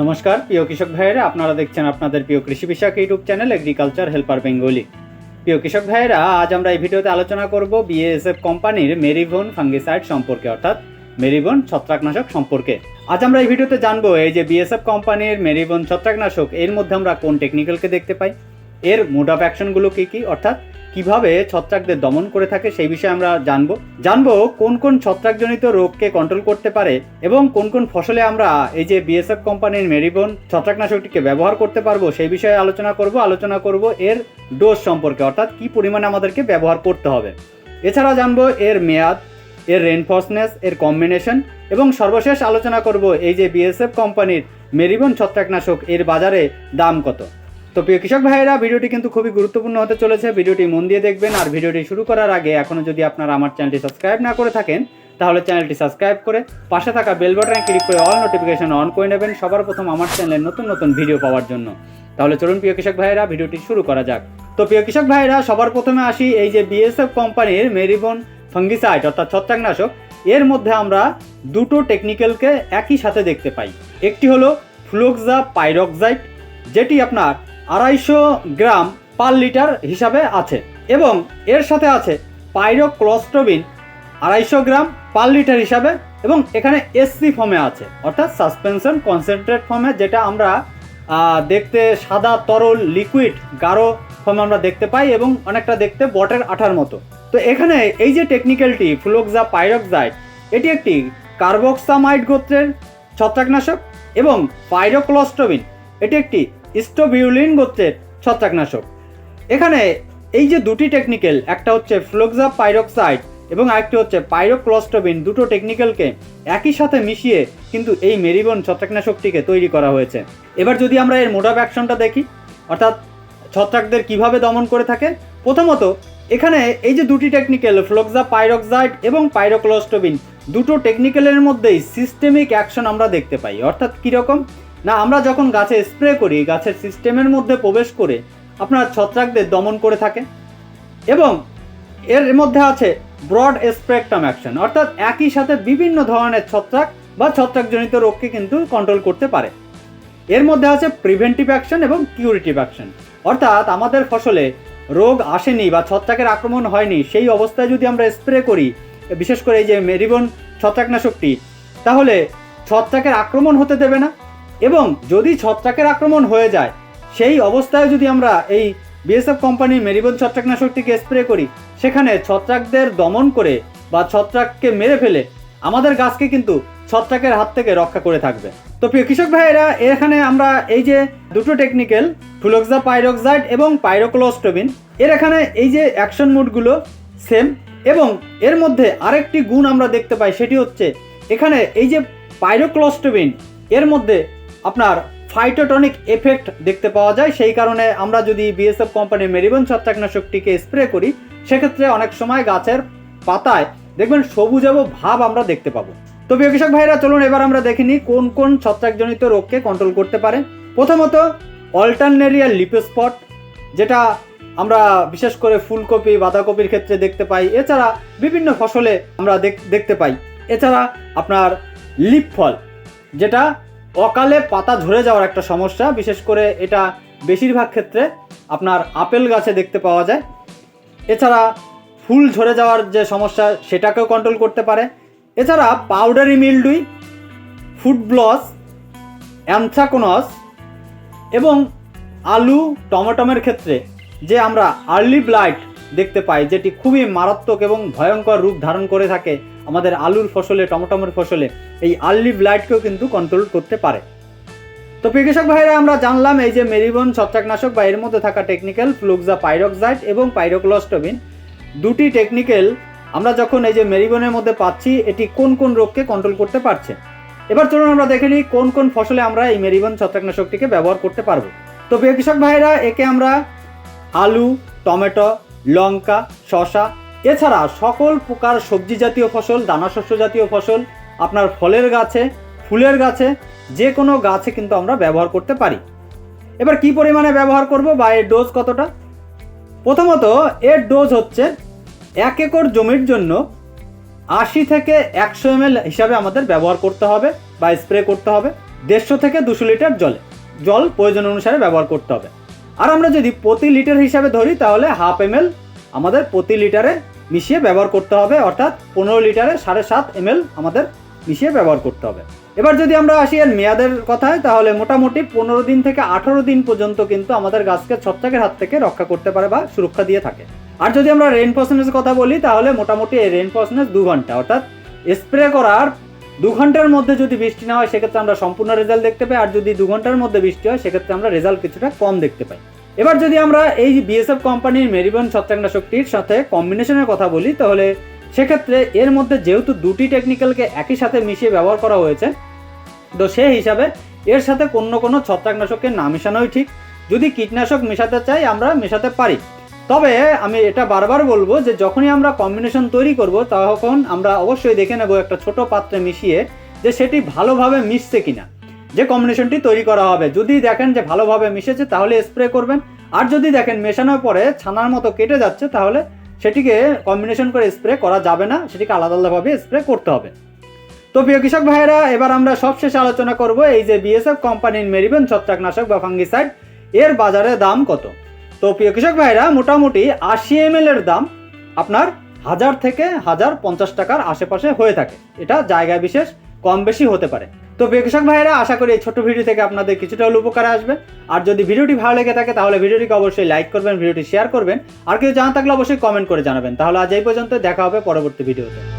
নমস্কার, প্রিয় কৃষক ভাইয়েরা, আপনারা দেখছেন আপনাদের প্রিয় কৃষি বিষয়ক YouTube channel agriculture helper Bengali প্রিয় কৃষক ভাইয়েরা, আজ আমরা এই ভিডিওতে আলোচনা করব বিএসএফ কোম্পানির মেরিভন ফাঙ্গিসাইড সম্পর্কে, অর্থাৎ মেরিবন ছত্রাকনাশক সম্পর্কে। আজ আমরা এই ভিডিওতে জানব এই যে বিএসএফ কোম্পানির মেরিবন ছত্রাকনাশক, এর মধ্যে আমরা কোন টেকনিক্যালকে দেখতে পাই, এর মোড অফ অ্যাকশনগুলো কী কী, অর্থাৎ কীভাবে ছত্রাকদের দমন করে থাকে সেই বিষয়ে আমরা জানব। জানব কোন কোন ছত্রাকজনিত রোগকে কন্ট্রোল করতে পারে এবং কোন কোন ফসলে আমরা এই যে বিএসএফ কোম্পানির মেরিবন ছত্রাকনাশকটিকে ব্যবহার করতে পারব সেই বিষয়ে আলোচনা করব। আলোচনা করব এর ডোজ সম্পর্কে, অর্থাৎ কি পরিমাণে আমাদেরকে ব্যবহার করতে হবে। এছাড়া জানব এর মেয়াদ, এর রেনফোর্সনেস এর কম্বিনেশন এবং সর্বশেষ আলোচনা করব এই যে বিএসএফ কোম্পানির মেরিবন ছত্রাকনাশক এর বাজারে দাম কত। তো প্রিয় কৃষক ভাইয়েরা, ভিডিওটি কিন্তু খুবই গুরুত্বপূর্ণ হতে চলেছে। ভিডিওটি মন দিয়ে দেখবেন আর ভিডিওটি শুরু করার আগে এখনও যদি আপনারা আমার চ্যানেলটি সাবস্ক্রাইব না করে থাকেন, তাহলে চ্যানেলটি সাবস্ক্রাইব করে পাশে থাকা বেল বাটনে ক্লিক করে অল নোটিফিকেশন অন করে নেবেন সবার প্রথম আমার চ্যানেলের নতুন নতুন ভিডিও পাওয়ার জন্য। তাহলে চলুন প্রিয় কৃষক ভাইয়েরা, ভিডিওটি শুরু করা যাক। তো প্রিয় কৃষক ভাইয়েরা, সবার প্রথমে আসি এই যে বিএসএফ কোম্পানির মেরিবন ফাঙ্গিসাইড, অর্থাৎ ছত্রাকনাশক। এর মধ্যে আমরা দুটো টেকনিক্যালকে একই সাথে দেখতে পাই। একটি হলো ফ্লুক্সা পাইরক্সাইড, যেটি আপনার আড়াইশো গ্রাম পার লিটার হিসাবে আছে এবং এর সাথে আছে পাইরোক্লস্টোবিন আড়াইশো গ্রাম পার লিটার হিসাবে এবং এখানে এসসি ফর্মে আছে, অর্থাৎ সাসপেনশন কনসেন্ট্রেট ফর্মে যেটা আমরা দেখতে সাদা তরল লিকুইড গাঢ় ফর্মে আমরা দেখতে পাই এবং অনেকটা দেখতে বটের আঠার মতো। তো এখানে এই যে টেকনিক্যালটি ফ্লোক্সা পাইরক্সাইড, এটি একটি কার্বক্সামাইড গোত্রের ছত্রাকনাশক এবং পাইরোক্লস্টোবিন, এটি একটি স্টোবিউলিন গোত্রের ছত্রাকনাশক। এখানে এই যে দুটি টেকনিক্যাল একটা হচ্ছে ফ্লোক্সা পাইরক্সাইড এবং আরেকটি হচ্ছে পাইরোক্লস্টোবিন, দুটো টেকনিক্যালকে একই সাথে মিশিয়ে কিন্তু এই মেরিবন ছত্রাকনাশকটিকে তৈরি করা হয়েছে। এবার যদি আমরা এর মোড অ্যাকশনটা দেখি, অর্থাৎ ছত্রাকদের কীভাবে দমন করে থাকে, প্রথমত এখানে এই যে দুটি টেকনিক্যাল ফ্লোক্সা পাইরক্সাইড এবং পাইরোক্লস্টোবিন, দুটো টেকনিক্যালের মধ্যেই সিস্টেমিক অ্যাকশন আমরা দেখতে পাই। অর্থাৎ কীরকম? না, আমরা যখন গাছে স্প্রে করি, গাছের সিস্টেমের মধ্যে প্রবেশ করে আপনার ছত্রাকদের দমন করে থাকে এবং এর মধ্যে আছে ব্রড স্প্রেকটাম অ্যাকশন। অর্থাৎ একই সাথে বিভিন্ন ধরনের ছত্রাক বা ছত্রাকজনিত রোগকে কিন্তু কন্ট্রোল করতে পারে। এর মধ্যে আছে প্রিভেন্টিভ অ্যাকশন এবং কিউরিটিভ অ্যাকশন অর্থাৎ আমাদের ফসলে রোগ আসেনি বা ছত্রাকের আক্রমণ হয়নি, সেই অবস্থায় যদি আমরা স্প্রে করি, বিশেষ করে এই যে মেরিবন ছত্রাকনাশকটি, তাহলে ছত্রাকের আক্রমণ হতে দেবে না। এবং যদি ছত্রাকের আক্রমণ হয়ে যায়, সেই অবস্থায় যদি আমরা এই বিএসএফ কোম্পানির মেরিবন ছত্রাকনাশকটিকে স্প্রে করি, সেখানে ছত্রাকদের দমন করে বা ছত্রাককে মেরে ফেলে আমাদের গাছকে কিন্তু ছত্রাকের হাত থেকে রক্ষা করে থাকবে। তো প্রিয় কৃষক ভাইয়েরা, এখানে আমরা এই যে দুটো টেকনিক্যাল ফ্লুক্সা পাইরক্সাইড এবং পাইরোক্লোস্টোবিন এর এখানে এই যে অ্যাকশন মুডগুলো সেম এবং এর মধ্যে আরেকটি গুণ আমরা দেখতে পাই, সেটি হচ্ছে এখানে এই যে পাইরোক্লোস্টোবিন এর মধ্যে আপনার ফাইটোটনিক এফেক্ট দেখতে পাওয়া যায়। সেই কারণে আমরা যদি বিএসএফ কোম্পানির মেরিবন ছত্রাকনাশকটিকে স্প্রে করি, সেক্ষেত্রে অনেক সময় গাছের পাতায় দেখবেন সবুজাব ভাব আমরা দেখতে পাবো। তো প্রিয় কৃষক ভাইরা চলুন এবার আমরা দেখিনি কোন কোন ছত্রাকজনিত রোগকে কন্ট্রোল করতে পারে। প্রথমত অল্টারনেরিয়াল লিপোস্পট যেটা আমরা বিশেষ করে ফুলকপি, বাঁধাকপির ক্ষেত্রে দেখতে পাই। এছাড়া বিভিন্ন ফসলে আমরা দেখ- দেখতে পাই। এছাড়া আপনার লিপ ফল, যেটা অকালে পাতা ঝরে যাওয়ার একটা সমস্যা, বিশেষ করে এটা বেশিরভাগ ক্ষেত্রে আপনার আপেল গাছে দেখতে পাওয়া যায়। এছাড়া ফুল ঝরে যাওয়ার যে সমস্যা, সেটাকেও কন্ট্রোল করতে পারে। এছাড়া পাউডারি মিলডুই ফুড ব্লস অ্যানথ্রাকোনস এবং আলু, টমেটমের ক্ষেত্রে যে আমরা আর্লি ব্লাইট দেখতে পাই, যেটি খুবই মারাত্মক এবং ভয়ঙ্কর রূপ ধারণ করে থাকে আমাদের আলুর ফসলে, টমেটোমের ফসলে এই আর্লি ব্লাইটকেও কিন্তু কন্ট্রোল করতে পারে। তো কৃষক ভাইরা, আমরা জানলাম এই যে মেরিবন, ছত্রাকনাশক বা এর মধ্যে থাকা টেকনিক্যাল ফ্লুক্সা পাইরক্সাইড এবং পাইরোক্লোস্টোবিন দুটি টেকনিক্যাল আমরা যখন এই যে মেরিবনের মধ্যে পাচ্ছি, এটি কোন কোন রোগকে কন্ট্রোল করতে পারছে? এবার চলুন আমরা দেখে নিই কোন কোন ফসলে আমরা এই মেরিবন ছত্রাকনাশকটিকে ব্যবহার করতে পারব। তো কৃষক ভাইরা, একে আমরা আলু, টমেটো, লঙ্কা, শসা এছাড়া সকল প্রকার সবজি জাতীয় ফসল, দানা শস্য জাতীয় ফসল আপনার ফলের গাছে, ফুলের গাছে, যে কোনো গাছে কিন্তু আমরা ব্যবহার করতে পারি। এবার কি পরিমাণে ব্যবহার করব বা এর ডোজ কতটা? প্রথমত, এর ডোজ হচ্ছে এক একর জমির জন্য আশি থেকে একশো এম হিসাবে আমাদের ব্যবহার করতে হবে বা স্প্রে করতে হবে। দেড়শো থেকে দুশো লিটার জলে। জল প্রয়োজন অনুসারে ব্যবহার করতে হবে। আর আমরা যদি প্রতি লিটার হিসাবে ধরি, তাহলে হাফ এম আমাদের প্রতি লিটারে মিশিয়ে ব্যবহার করতে হবে, অর্থাৎ পনেরো লিটারে সাড়ে সাত এম আমাদের মিশিয়ে ব্যবহার করতে হবে। এবার যদি আমরা আসি এর মেয়াদের কথায়, তাহলে মোটামুটি পনেরো দিন থেকে আঠারো দিন পর্যন্ত কিন্তু আমাদের গাছকে ছত্রাকের হাত থেকে রক্ষা করতে পারে বা সুরক্ষা দিয়ে থাকে। আর যদি আমরা রেন পার্সেন্টেজের কথা বলি, তাহলে মোটামুটি এই রেন পার্সেন্টেজ দু ঘণ্টা, অর্থাৎ স্প্রে করার দু ঘণ্টার মধ্যে যদি বৃষ্টি না হয়, সেক্ষেত্রে আমরা সম্পূর্ণ রেজাল্ট দেখতে পাই। আর যদি দু ঘণ্টার মধ্যে বৃষ্টি হয়, সেক্ষেত্রে আমরা রেজাল্ট কিছুটা কম দেখতে পাই। এবার যদি আমরা এই বিএসএফ কোম্পানির মেরিবন ছত্রাকনাশকটির সাথে কম্বিনেশনের কথা বলি, তাহলে সেক্ষেত্রে এর মধ্যে যেহেতু দুটি টেকনিক্যালকে একই সাথে মিশিয়ে ব্যবহার করা হয়েছে, তো সেই হিসাবে এর সাথে কোনো কোনো ছত্রাকনাশকের না মেশানোই ঠিক। যদি কীটনাশক মেশাতে চাই, আমরা মেশাতে পারি। তবে আমি এটা বারবার বলব যে যখনই আমরা কম্বিনেশন তৈরি করব, তখন আমরা অবশ্যই দেখে নেব একটা ছোট পাত্রে মিশিয়ে যে সেটি ভালোভাবে মিশছে কিনা। যে কম্বিনেশনটি তৈরি করা হবে, যদি দেখেন যে ভালোভাবে মিশেছে, তাহলে স্প্রে করবেন। আর যদি দেখেন মেশানোর পরে ছানার মতো কেটে যাচ্ছে, তাহলে সেটিকে কম্বিনেশন করে স্প্রে করা যাবে না, সেটিকে আলাদা আলাদাভাবে স্প্রে করতে হবে। তো প্রিয় কৃষক ভাইয়েরা, এবার আমরা সবশেষে আলোচনা করব এই যে বিএসএফ কোম্পানির মেরিবেন ছত্রাকনাশক বা ফাঙ্গিসাইড এর বাজারে দাম কত? তো প্রিয় কৃষক ভাইরা মোটামুটি আশি এম এর দাম আপনার হাজার থেকে হাজার পঞ্চাশ টাকার আশেপাশে হয়ে থাকে। এটা জায়গা বিশেষ কম বেশি হতে পারে। তো কৃষক ভাইরা আশা করি এই ছোট ভিডিও থেকে আপনাদের কিছুটা হলে উপকার আসবে। আর যদি ভিডিওটি ভালো লেগে থাকে, তাহলে ভিডিওটিকে অবশ্যই লাইক করবেন, ভিডিওটি শেয়ার করবেন। আর কিছু জানা থাকলে অবশ্যই কমেন্ট করে জানাবেন। তাহলে আজ এই পর্যন্ত, দেখা হবে পরবর্তী ভিডিওতে।